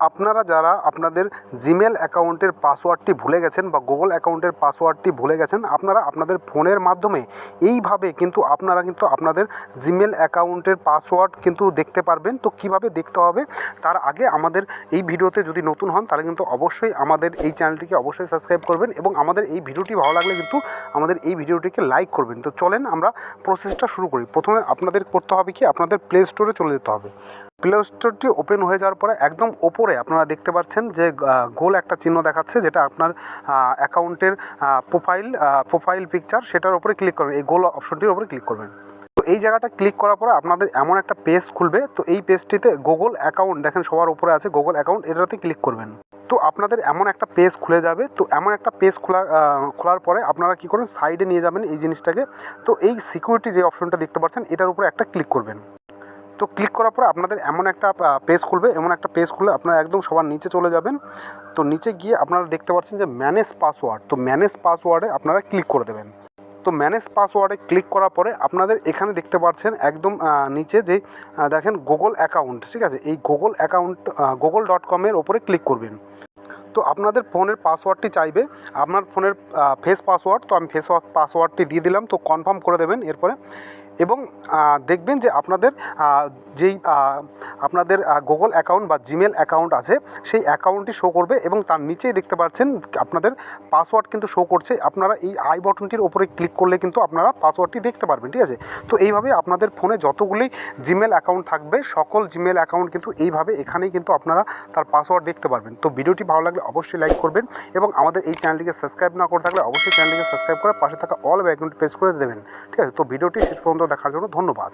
আপনারা যারা আপনাদের জিমেল অ্যাকাউন্টের পাসওয়ার্ডটি ভুলে গেছেন বা গুগল অ্যাকাউন্টের পাসওয়ার্ডটি ভুলে গেছেন, আপনারা আপনাদের ফোনের মাধ্যমে এইভাবে কিন্তু আপনারা কিন্তু আপনাদের জিমেল অ্যাকাউন্টের পাসওয়ার্ড কিন্তু দেখতে পারবেন। তো কীভাবে দেখতে হবে? তার আগে আমাদের এই ভিডিওতে যদি নতুন হন, তাহলে কিন্তু অবশ্যই আমাদের এই চ্যানেলটিকে অবশ্যই সাবস্ক্রাইব করবেন এবং আমাদের এই ভিডিওটি ভালো লাগলে কিন্তু আমাদের এই ভিডিওটিকে লাইক করবেন। তো চলেন আমরা প্রসেসটা শুরু করি। প্রথমে আপনাদের করতে হবে কি? আপনাদের প্লে স্টোরে চলে যেতে হবে। প্লে স্টোরটি ওপেন হয়ে যাওয়ার পরে একদম ওপরে আপনারা দেখতে পাচ্ছেন যে গোল একটা চিহ্ন দেখাচ্ছে যেটা আপনার অ্যাকাউন্টের প্রোফাইল প্রোফাইল পিকচার সেটার উপরে ক্লিক করবেন। এই গোল অপশনটির উপরে ক্লিক করবেন। তো এই জায়গাটা ক্লিক করার পরে আপনাদের এমন একটা পেজ খুলবে। তো এই পেজটিতে গুগল অ্যাকাউন্ট দেখেন সবার উপরে আছে গুগল অ্যাকাউন্ট এটাতে ক্লিক করবেন। তো আপনাদের এমন একটা পেজ খুলে যাবে। তো এমন একটা পেজ খোলা খোলার পরে আপনারা কী করবেন? সাইডে নিয়ে যাবেন এই জিনিসটাকে। তো এই সিকিউরিটি যে অপশনটা দেখতে পাচ্ছেন, এটার উপরে একটা ক্লিক করবেন। তো ক্লিক করার পরে আপনাদের এমন একটা পেজ খুলবে, এমন একটা পেজ খুলে আপনারা একদম সবার নিচে চলে যাবেন। তো নিচে গিয়ে আপনারা দেখতে পাচ্ছেন যে ম্যানেজ পাসওয়ার্ড তো ম্যানেজ পাসওয়ার্ডে আপনারা ক্লিক করে দেবেন। তো ম্যানেজ পাসওয়ার্ডে ক্লিক করার পরে আপনাদের এখানে দেখতে পাচ্ছেন একদম নিচে যে দেখেন গুগল অ্যাকাউন্ট ঠিক আছে? এই গুগল অ্যাকাউন্ট গুগল ডট কমের ওপরে ক্লিক করবেন। তো আপনাদের ফোনের পাসওয়ার্ডটি চাইবে। আপনার ফোনের ফেস পাসওয়ার্ড তো আমি ফেস পাসওয়ার্ডটি দিয়ে দিলাম, তো কনফার্ম করে দেবেন। এরপরে এবং দেখবেন যে আপনাদের যেই আপনাদের গুগল অ্যাকাউন্ট বা জিমেল অ্যাকাউন্ট আছে, সেই অ্যাকাউন্টটি শো করবে এবং তার নিচেই দেখতে পাচ্ছেন আপনাদের পাসওয়ার্ড কিন্তু শো করছে। আপনারা এই আই বটনটির ওপরে ক্লিক করলে কিন্তু আপনারা পাসওয়ার্ডটি দেখতে পারবেন, ঠিক আছে? তো এইভাবে আপনাদের ফোনে যতগুলি জিমেল অ্যাকাউন্ট থাকবে, সকল জিমেল অ্যাকাউন্ট কিন্তু এইভাবে এখানেই কিন্তু আপনারা তার পাসওয়ার্ড দেখতে পারবেন। তো ভিডিওটি ভালো লাগলে অবশ্যই লাইক করবেন এবং আমাদের এই চ্যানেলটিকে সাবস্ক্রাইব না করে থাকলে অবশ্যই চ্যানেলটিকে সাবস্ক্রাইব করে পাশে থাকা অল আইকনটি প্রেস করে দেবেন, ঠিক আছে? তো ভিডিওটি শেষ পর্যন্ত দেখার জন্য ধন্যবাদ।